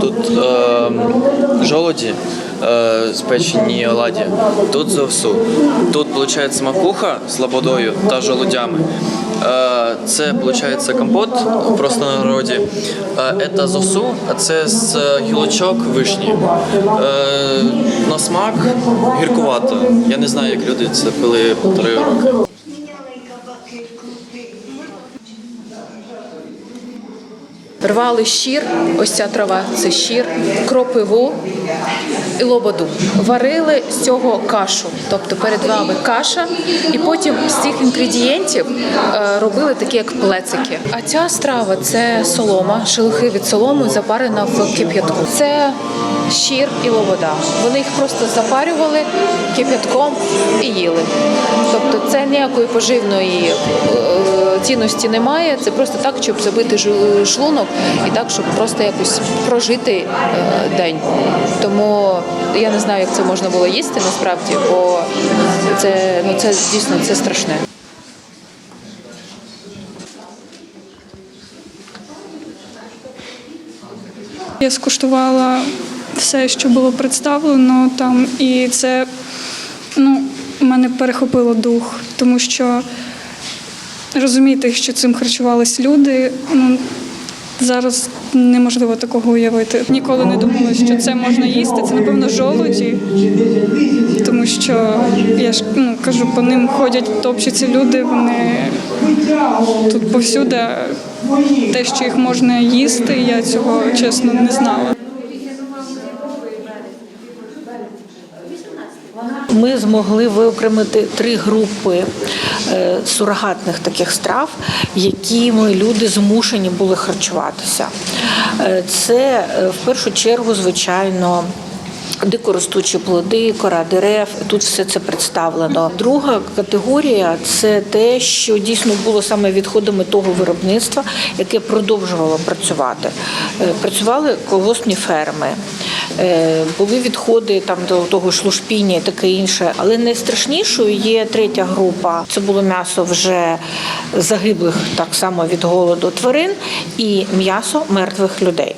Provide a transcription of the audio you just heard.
Тут е, жолоді е, спечені оладі, тут зовсу. Тут виходить макуха з лободою та жолудями. Е, це виходить компот в простому народі. Е, це зовсу, а це з гілочок вишні. Е, на смак гіркувато. Я не знаю, як люди це пили півтори роки. Рвали щір, ось ця трава це щір, кропиву і лободу. Варили з цього кашу, тобто перед вами каша, і потім з цих інгредієнтів е, робили такі як плецики. А ця страва це солома, шелухи від соломи, запарена в кип'ятку. Це щір і лобода. Вони їх просто запарювали кип'ятком і їли. Тобто ніякої поживної е, цінності немає. Це просто так, щоб забити шлунок і так, щоб просто якось прожити е, день. Тому я не знаю, як це можна було їсти насправді, бо це ну це дійсно це страшне. Я скуштувала все, що було представлено там, і це ну, мене перехопило дух, тому що розуміти, що цим харчувались люди, ну, зараз неможливо такого уявити. Ніколи не думала, що це можна їсти. Це, напевно, жолуді, тому що я ж ну, кажу, по ним ходять, топчуться люди, вони тут повсюди. Те, що їх можна їсти, я цього чесно не знала. Ми змогли виокремити три групи е, сурогатних таких страв, якими люди змушені були харчуватися. Е, Це е, в першу чергу, звичайно. Дикоростучі плоди, кора дерев, тут все це представлено. Друга категорія це те, що дійсно було саме відходами того виробництва, яке продовжувало працювати. Працювали колгоспні ферми, були відходи там до того ж лушпіння і таке інше. Але найстрашнішою є третя група. Це було м'ясо вже загиблих так само від голоду тварин і м'ясо мертвих людей.